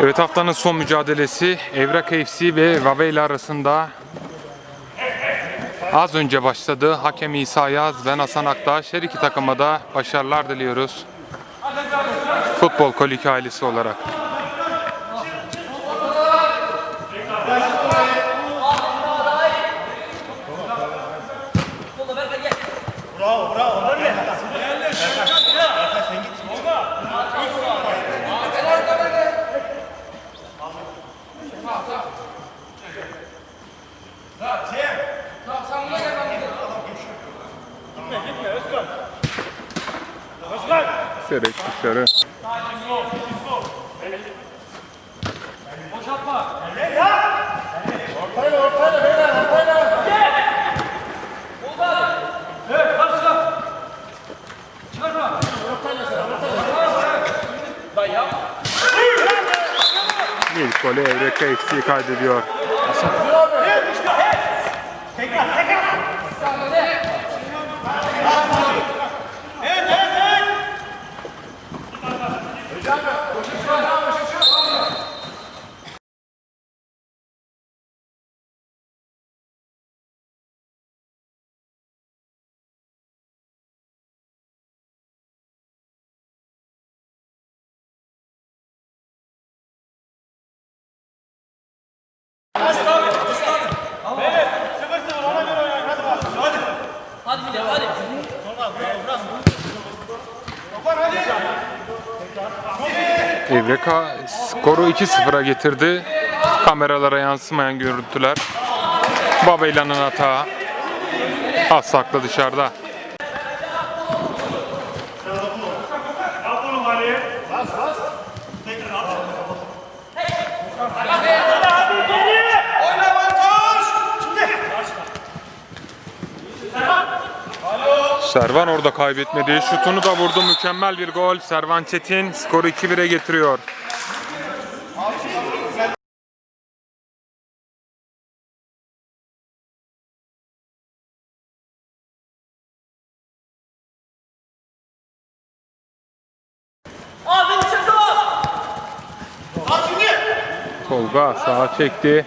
Evet haftanın son mücadelesi Evrak FC ve Vaveyla arasında az önce başladı. Hakem İsa Yaz ve Hasan Aktaş her iki takıma da başarılar diliyoruz. Futbol Kolik ailesi olarak. Serek dışarı. İlk golü Evreka FC kaydediyor. Seven. Evreka skoru 2-0'a getirdi. Kameralara yansımayan görüntüler. Babeyla'nın hata. Az saklı dışarıda. Servan orada kaybetmedi. Şutunu da vurdu. Mükemmel bir gol. Servan Çetin skoru 2-1'e getiriyor. Tolga sağa çekti.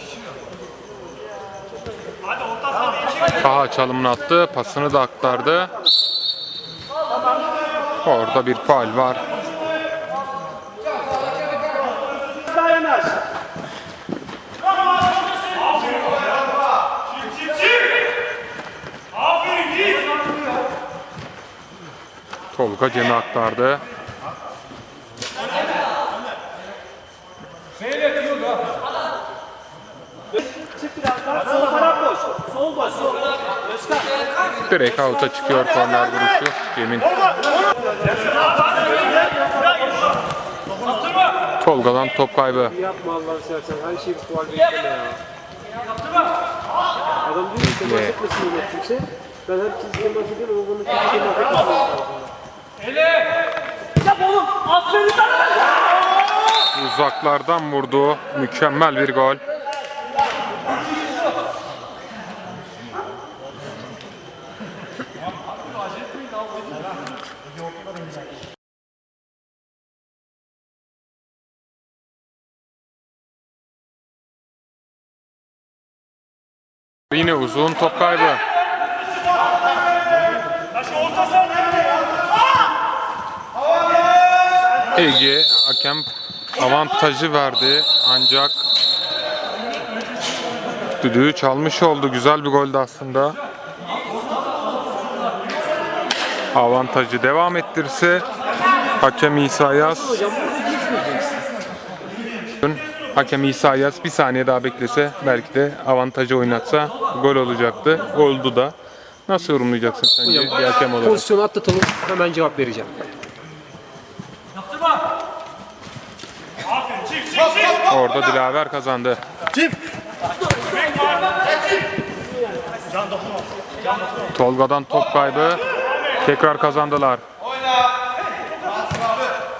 Taha çalımını attı, pasını da aktardı. Orada bir faul var. Tolga Cem'e aktardı. Direkt out'a çıkıyor korner vuruşu. Cem'in. Tolga'dan top kaybı. Yapma Allah'ını her şeyi bir tuval bekleme. Uzaklardan vurdu. Mükemmel bir gol. Yine uzun top kaybı. Ege hakem avantajı verdi ancak düdüğü çalmış oldu. Güzel bir goldü aslında. Avantajı devam ettirse hakem İsa Yaz Hakem İsa Yaz bir saniye daha beklese belki de avantajı oynatsa gol olacaktı. Oldu da. Nasıl yorumlayacaksın sence bir hakem olarak? Pozisyonu atlatalım hemen cevap vereceğim. Orada Dilaver kazandı. Tolga'dan top kaybı. Tekrar kazandılar.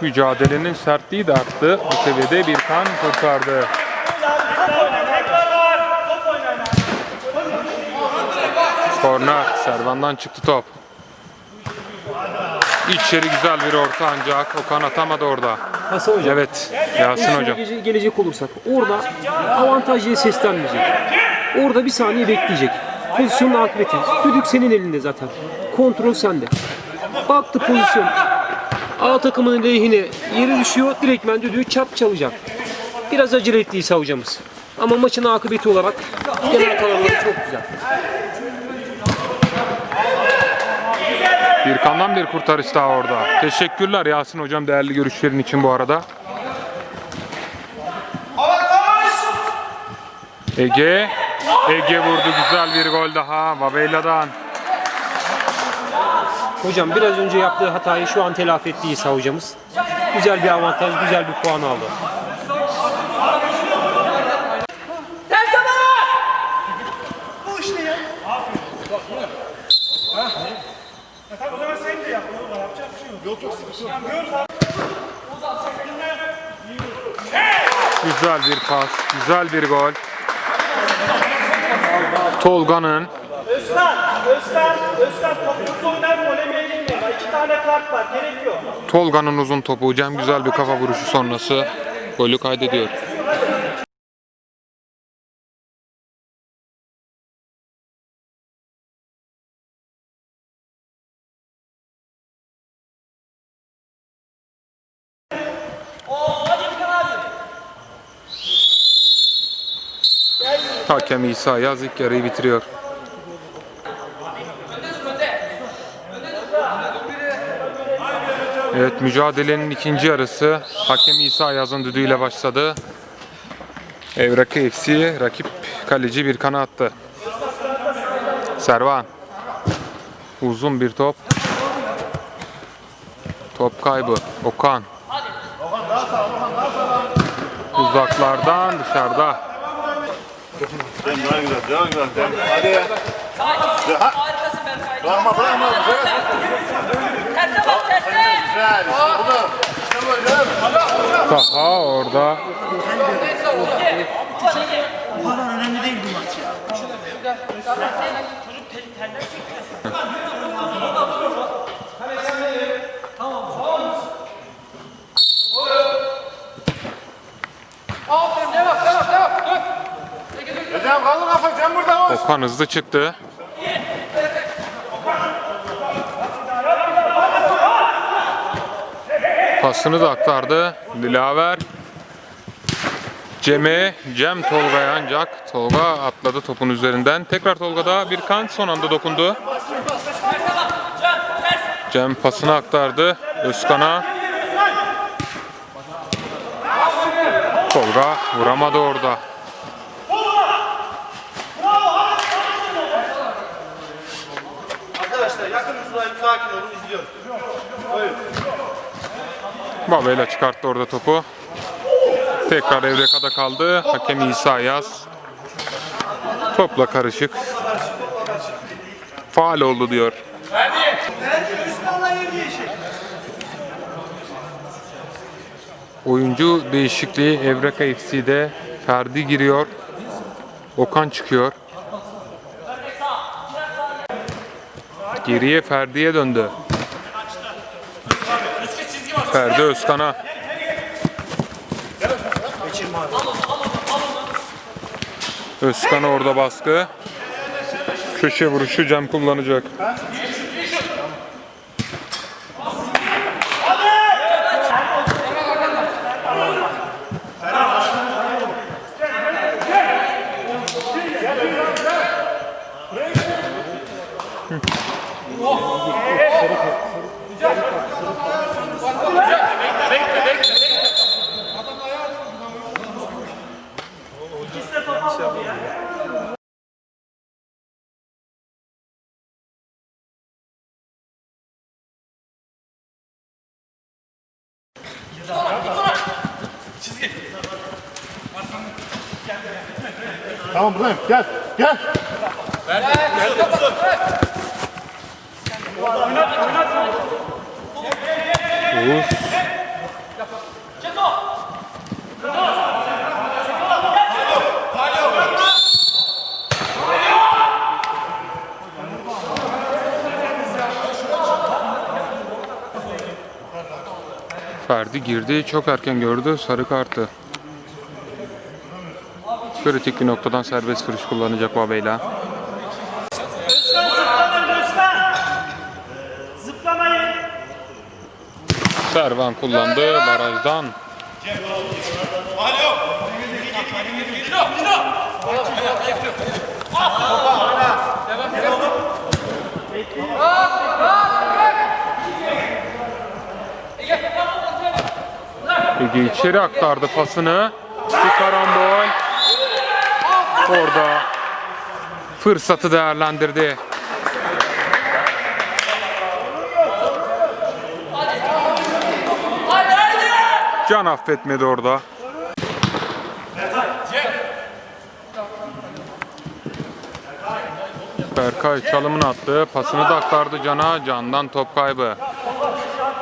Mücadelenin sertliği de arttı. Bu seviyede bir kan kurtardı. Korna Servan'dan çıktı top. İçeri güzel bir orta ancak Okan atamadı orada. Hasan hocam. Evet Yasin hocam. gece- gelecek olursak orada avantajlıya seslenmeyecek. Orada bir saniye bekleyecek. Pozisyonun akıbeti. Düdük senin elinde zaten. Kontrol sende. Baktı pozisyon. A takımının lehine yeri düşüyor. Direktmen düdüğü çat çalacak. Biraz acele ettiyse hocamız. Ama maçın akıbeti olarak genel kararları çok güzel. Bir kandan bir kurtarış daha orada. Teşekkürler Yasin hocam değerli görüşlerin için bu arada. Ege. Ege vurdu güzel bir gol daha Babela'dan. Hocam biraz önce yaptığı hatayı şu an telafi ettiyse hocamız. Güzel bir avantaj, güzel bir puan aldı. Güzel bir pas, güzel bir gol. Tolga'nın Özkan, Özkan, Özkan Tolga'nın uzun topu Cem güzel bir kafa vuruşu sonrası golü kaydediyor. Hakem İsa Yaz ilk yarıyı bitiriyor. Evet mücadelenin ikinci yarısı hakem İsa Yaz'ın düdüğüyle başladı. Evrakı FC rakip kaleci bir kana attı. Servan. Uzun bir top. Top kaybı. Okan. Uzaklardan dışarıda. Güzel, güzel. Hadi ya. Bırakma, bırakma. Terse bak budur. İşte bu Cem. Taha orada. Ya Cem kaldır kafa, Cem burada koş. Okan hızlı çıktı. Pasını da aktardı. Dilaver. Cem'e, Cem Tolga'ya ancak Tolga atladı topun üzerinden. Tekrar Tolga'da bir kan son anda dokundu. Cem pasını aktardı Özkan'a. Tolga vuramadı orada. Babela çıkarttı orada topu. Tekrar Evreka'da kaldı. Hakem İsa Yaz. Topla karışık. Faal oldu diyor. Oyuncu değişikliği Evreka FC'de Ferdi giriyor. Okan çıkıyor. Geriye Ferdi'ye döndü. Ferdi Özkan'a. Özkan orada baskı. Köşe vuruşu Cem kullanacak. Tamam buradayım. Gel. Gel. Oğuz. Ferdi girdi. Çok erken gördü. Sarı kartı. Kritik bir noktadan serbest vuruş kullanacak Babeyla. Özkan. Servan kullandı barajdan. Ege içeri aktardı pasını. Bir karambol. Orada fırsatı değerlendirdi. Can affetmedi orada. Berkay çalımını attı. Pasını da aktardı Can'a. Can'dan top kaybı.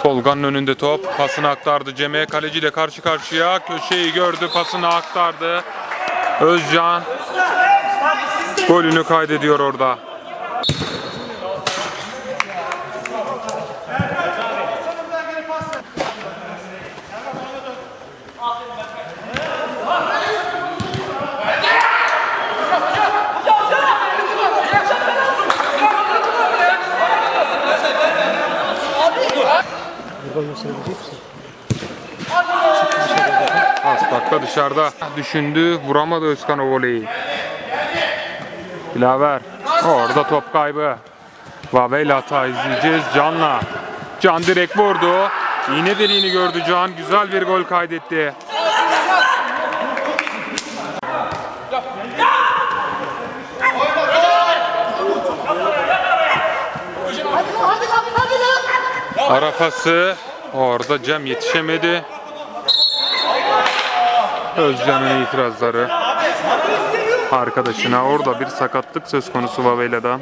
Tolga'nın önünde top. Pasını aktardı Cem'e. Kaleciyle karşı karşıya. Köşeyi gördü. Pasını aktardı. Özcan. Golünü kaydediyor orada. Aspak'ta dışarıda düşündü. Vuramadı Özkan o voleyi. Dilaver. Orada top kaybı. Vabel hata izleyeceğiz Can'la. Can direkt vurdu. İğne deliğini gördü Can. Güzel bir gol kaydetti. Ara pası. Orada Cem yetişemedi. Özcan'ın itirazları. Arkadaşına orada bir sakatlık söz konusu Vavela'dan.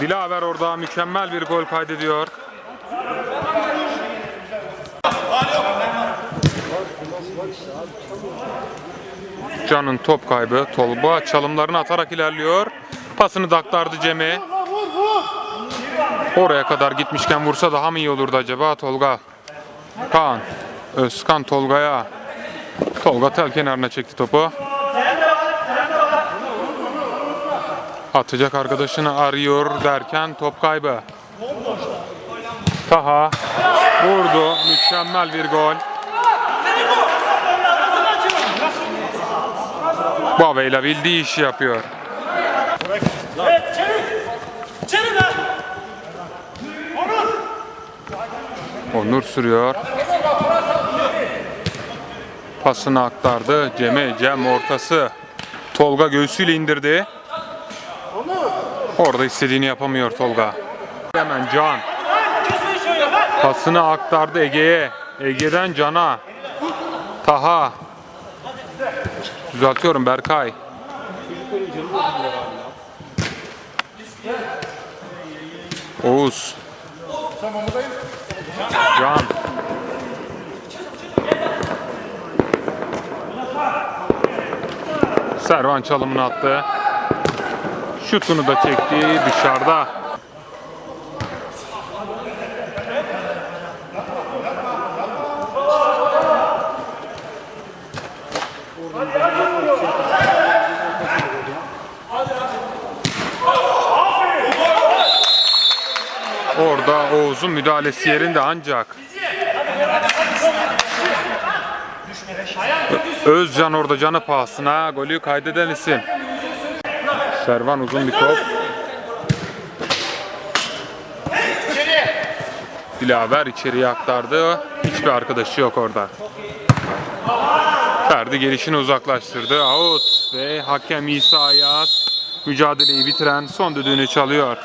Dilaver orada mükemmel bir gol kaydediyor. Can'ın top kaybı. Tolba çalımlarını atarak ilerliyor. Pasını da aktardı Cem'e. Oraya kadar gitmişken vursa daha mı iyi olurdu acaba Tolga? Kaan. Özkan Tolga'ya. Tolga tel kenarına çekti topu. Atacak arkadaşını arıyor derken top kaybı. Taha vurdu. Mükemmel bir gol. Babeyla bildiği işi yapıyor. Evet çevir. Çevir lan. Onur sürüyor. Pasını aktardı. Cem'e. Cem ortası. Tolga göğsüyle indirdi. Orada istediğini yapamıyor Tolga. Hemen Can. Pasını aktardı Ege'ye. Ege'den Can'a. Taha. Düzeltiyorum Berkay. Oğuz. Can. Servan çalımını attı. Şutunu da çekti dışarıda. Orada Oğuz'un müdahalesi yerinde ancak. Özcan orada canı pahasına golü kaydeden isim. Servan uzun bir top. Dilaver içeriye aktardı. Hiçbir arkadaşı yok orada. Ferdi gelişini uzaklaştırdı. Out ve hakem İsa Ayaz mücadeleyi bitiren son düdüğünü çalıyor.